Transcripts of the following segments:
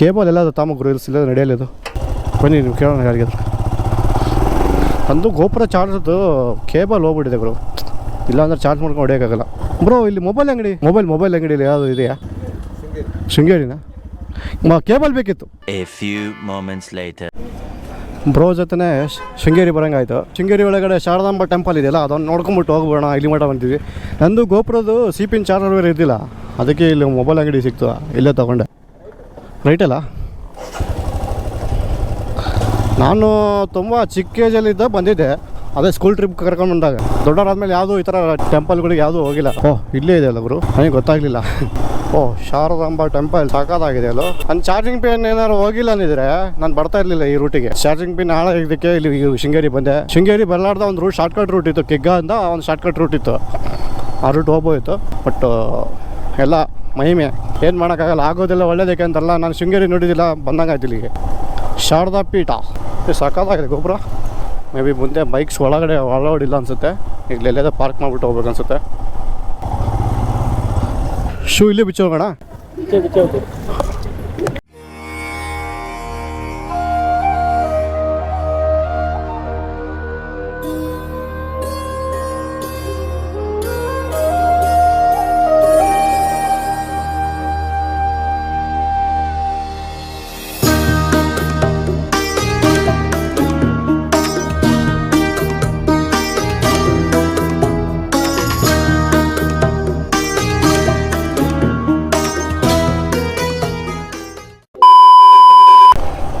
Cable ಎಲ್ಲ ಅದು ತಾಮಗ್ರು ಗುರು ನಡೆಯಲ್ಲ ಇದು. ಬನ್ನಿ ನೀವು ಕೇಳೋಣ ಯಾರಿಗಾದ್ರು. ಅಂದು ಗೋಪುರ ಚಾರ್ಜದ್ದು ಕೇಬಲ್ ಹೋಗ್ಬಿಟ್ಟಿದೆ ಬ್ರೋ ಇಲ್ಲಾಂದ್ರೆ ಚಾರ್ಜ್ ಮಾಡ್ಕೊಂಡು ಹೊಡೆಯೋಕ್ಕಾಗಲ್ಲ. ಬ್ರೋ ಇಲ್ಲಿ ಮೊಬೈಲ್ ಅಂಗಡಿ ಮೊಬೈಲ್ ಮೊಬೈಲ್ ಅಂಗಡಿಯಲ್ಲಿ ಯಾವುದು ಇದೆಯಾ? ಶೃಂಗೇರಿನ? ಕೇಬಲ್ ಬೇಕಿತ್ತು. ಬ್ರೋ ಜೊತೆ ಶೃಂಗೇರಿ ಬರೋಂಗಾಯ್ತು. ಶೃಂಗೇರಿ ಒಳಗಡೆ ಶಾರದಾಂಬ ಟೆಂಪಲ್ ಇದೆಯಲ್ಲ ಅದನ್ನು ನೋಡ್ಕೊಂಬಿಟ್ಟು ಹೋಗ್ಬೋಣ ಇಲ್ಲಿ ಮಠ ಬಂದಿದ್ವಿ. ನಂದು ಗೋಪುರದ್ದು ಸಿ ಪಿನ್ ಚಾರ್ಜರ್ ಬೇರೆ ಇದ್ದಿಲ್ಲ. ಅದಕ್ಕೆ ಇಲ್ಲಿ ಮೊಬೈಲ್ ಅಂಗಡಿ ಸಿಕ್ತು ಇಲ್ಲೇ ತೊಗೊಂಡೆ. ರೈಟಲ್ಲ ನಾನು ತುಂಬ ಚಿಕ್ಕ ಏಜಲ್ಲಿದ್ದ ಬಂದಿದ್ದೆ. ಅದೇ ಸ್ಕೂಲ್ ಟ್ರಿಪ್ ಕರ್ಕೊಂಡು ಬಂದಾಗ. ದೊಡ್ಡವರಾದ್ಮೇಲೆ ಯಾವುದೂ ಈ ಥರ ಟೆಂಪಲ್ಗಳಿಗೆ ಯಾವುದೂ ಹೋಗಿಲ್ಲ. ಓ, ಇಲ್ಲೇ ಇದೆ ಅಲ್ಲ ಗುರು? ನನಗೆ ಗೊತ್ತಾಗಲಿಲ್ಲ. ಓ, ಶಾರದಾಂಬ ಟೆಂಪಲ್ ಸಾಕಾದಾಗಿದೆ ಅಲ್ಲೋ? ನನ್ನ ಚಾರ್ಜಿಂಗ್ ಪಿನ್ ಏನಾದ್ರು ಹೋಗಿಲ್ಲ ಅಂದಿದ್ರೆ ನಾನು ಬರ್ತಾ ಇರಲಿಲ್ಲ ಈ ರೂಟಿಗೆ ಚಾರ್ಜಿಂಗ್ ಪಿನ್ ಹಾಳಾಗಿದ್ದಕ್ಕೆ ಇಲ್ಲಿ ಶೃಂಗೇರಿ ಬಂದೆ. ಶೃಂಗೇರಿ ಬರಲಾರ್ದ ಒಂದು ರೂಟ್ ಶಾರ್ಟ್ಕಟ್ ರೂಟ್ ಇತ್ತು. ಕಿಗ್ಗ ಅಂತ ಒಂದು ಶಾರ್ಟ್ಕಟ್ ರೂಟ್ ಇತ್ತು. ಆ ರೂಟ್ ಹೋಗ್ಬೋಯಿತ್ತು ಬಟ್ ಎಲ್ಲ ಮಹಿಮೆ. ಏನು ಮಾಡೋಕ್ಕಾಗಲ್ಲ, ಆಗೋದಿಲ್ಲ, ಒಳ್ಳೇದಕ್ಕೆ ಅಂತಲ್ಲ. ನಾನು ಶೃಂಗೇರಿ ನೋಡಿದಿಲ್ಲ ಬಂದಂಗಾಯ್ತು ಇಲ್ಲಿಗೆ. ಶಾರದಾ ಪೀಠ. ಇದು ಸಕ್ಕತ್ತಾಗಿದೆ ಗೊಬ್ಬರ ಮೇ ಬಿ ಮುಂದೆ ಬೈಕ್ಸ್ ಒಳಗಡೆ ಒಳಗಡಿಲ್ಲ ಅನಿಸುತ್ತೆ. ಈಗ ಎಲ್ಲೇದ ಪಾರ್ಕ್ ಮಾಡಿಬಿಟ್ಟು ಹೋಗ್ಬೇಕು ಅನಿಸುತ್ತೆ. ಶೂ ಇಲ್ಲೇ ಬಿಚ್ಚೋಗೋಣ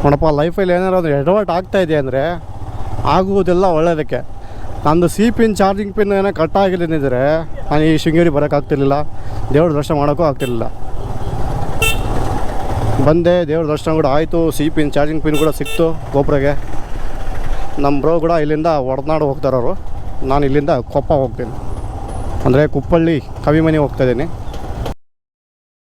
ನೋಡಪ್ಪ, ಲೈಫಲ್ಲಿ ಏನಾರು ಒಂದು ಎಡವಟ್ ಆಗ್ತಾ ಇದೆ ಅಂದರೆ ಆಗುವುದೆಲ್ಲ ಒಳ್ಳೆಯದಕ್ಕೆ ನಂದು ಸಿ ಪಿನ್ ಚಾರ್ಜಿಂಗ್ ಪಿನ್ ಏನೋ ಕಟ್ ಆಗಿಲ್ಲದಿದ್ದರೆ ನಾನು ಈ ಶೃಂಗೇರಿ ಬರೋಕ್ಕಾಗ್ತಿರ್ಲಿಲ್ಲ ದೇವ್ರ ದರ್ಶನ ಮಾಡೋಕ್ಕೂ ಆಗ್ತಿರ್ಲಿಲ್ಲ. ಬಂದೆ, ದೇವ್ರ ದರ್ಶನ ಕೂಡ ಆಯಿತು ಸಿ ಪಿನ್ ಚಾರ್ಜಿಂಗ್ ಪಿನ್ ಕೂಡ ಸಿಕ್ತು ಗೋಪುರಗೆ ನಮ್ಮ ಬ್ರೋ ಕೂಡ ಇಲ್ಲಿಂದ ಒಡನಾಡು ಹೋಗ್ತಾರವರು ನಾನು ಇಲ್ಲಿಂದ ಕೊಪ್ಪ ಹೋಗ್ತೀನಿ. ಅಂದರೆ ಕುಪ್ಪಳ್ಳಿ, ಕವಿಮನೆ ಹೋಗ್ತಾ ಇದ್ದೀನಿ.